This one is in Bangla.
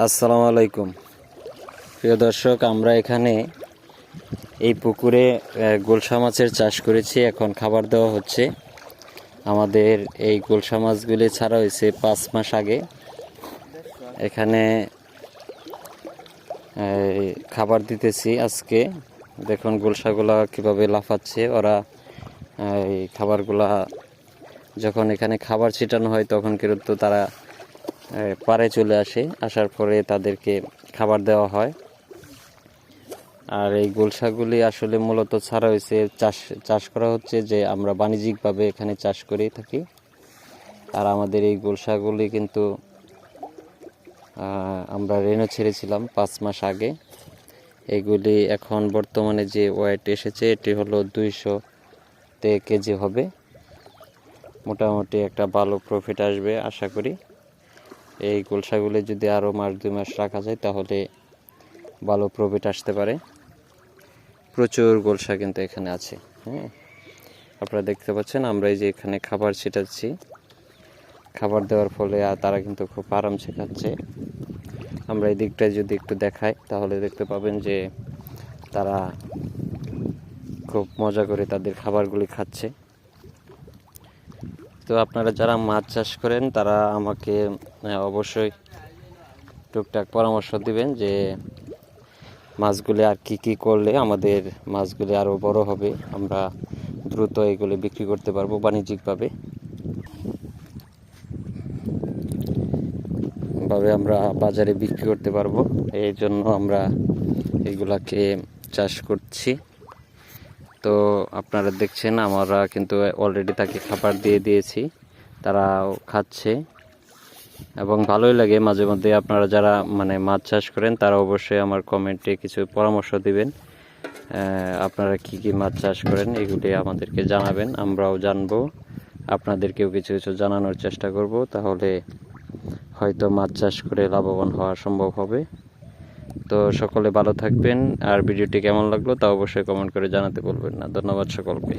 আসসালামু আলাইকুম। প্রিয় দর্শক, আমরা এখানে এই পুকুরে গোলসা মাছের চাষ করেছি। এখন খাবার দেওয়া হচ্ছে। আমাদের এই গোলসা মাছগুলি ছাড়া হয়েছে পাঁচ মাস আগে। এখানে খাবার দিতেছি আজকে। দেখুন গোলসাগুলা কীভাবে লাফাচ্ছে। ওরা খাবারগুলা যখন এখানে খাবার ছিটানো হয়, তখন কিন্তু তারা পাড়ে চলে আসে। আসার পরে তাদেরকে খাবার দেওয়া হয়। আর এই গোলসাগুলি আসলে মূলত ছাড়া হয়েছে। চাষ চাষ করা হচ্ছে যে আমরা বাণিজ্যিকভাবে এখানে চাষ করে থাকি। আর আমাদের এই গোলসাগুলি কিন্তু আমরা রেনু ছেড়েছিলাম পাঁচ মাস আগে। এগুলি এখন বর্তমানে যে ওয়েট এসেছে, এটি হলো দুইশো তে কেজি হবে। মোটামুটি একটা ভালো প্রফিট আসবে, আশা করি। এই গোলসাগুলি যদি আরও মাস, দুই মাস রাখা যায়, তাহলে ভালো প্রফিট আসতে পারে। প্রচুর গোলসা কিন্তু এখানে আছে হ্যাঁ? আপনারা দেখতে পাচ্ছেন, আমরা এই যে এখানে খাবার ছিটাচ্ছি। খাবার দেওয়ার ফলে আর তারা কিন্তু খুব আরামসে খাচ্ছে আমরা এই দিকটায় যদি একটু দেখাই, তাহলে দেখতে পাবেন যে তারা খুব মজা করে তাদের খাবারগুলি খাচ্ছে। তো আপনারা যারা মাছ চাষ করেন, তারা আমাকে অবশ্যই টুকটাক পরামর্শ দিবেন যে মাছগুলি আর কি কি করলে আমাদের মাছগুলি আরও বড় হবে। আমরা দ্রুত এগুলি বিক্রি করতে পারব বাণিজ্যিকভাবে। ভাবে আমরা বাজারে বিক্রি করতে পারব। এই জন্য আমরা এগুলাকে চাষ করছি। তো আপনারা দেখছেন, আমরা কিন্তু অলরেডি তাকে খাবার দিয়ে দিয়েছি। তারাও খাচ্ছে। এবং ভালোই লাগে মাঝে মধ্যে আপনারা যারা মানে মাছ চাষ করেন, তারা অবশ্যই আমার কমেন্টে কিছু পরামর্শ দিবেন। আপনারা কি কি মাছ চাষ করেন এগুলি আমাদেরকে জানাবেন, আমরাও জানব। আপনাদেরকেও কিছু কিছু জানানোর চেষ্টা করব, তাহলে হয়তো মাছ চাষ করে লাভবান হওয়া সম্ভব হবে। তো সকলে ভালো থাকবেন। আর ভিডিওটি কেমন লাগল তা অবশ্যই কমেন্ট করে জানাতে বলবেন না। ধন্যবাদ সকলকে।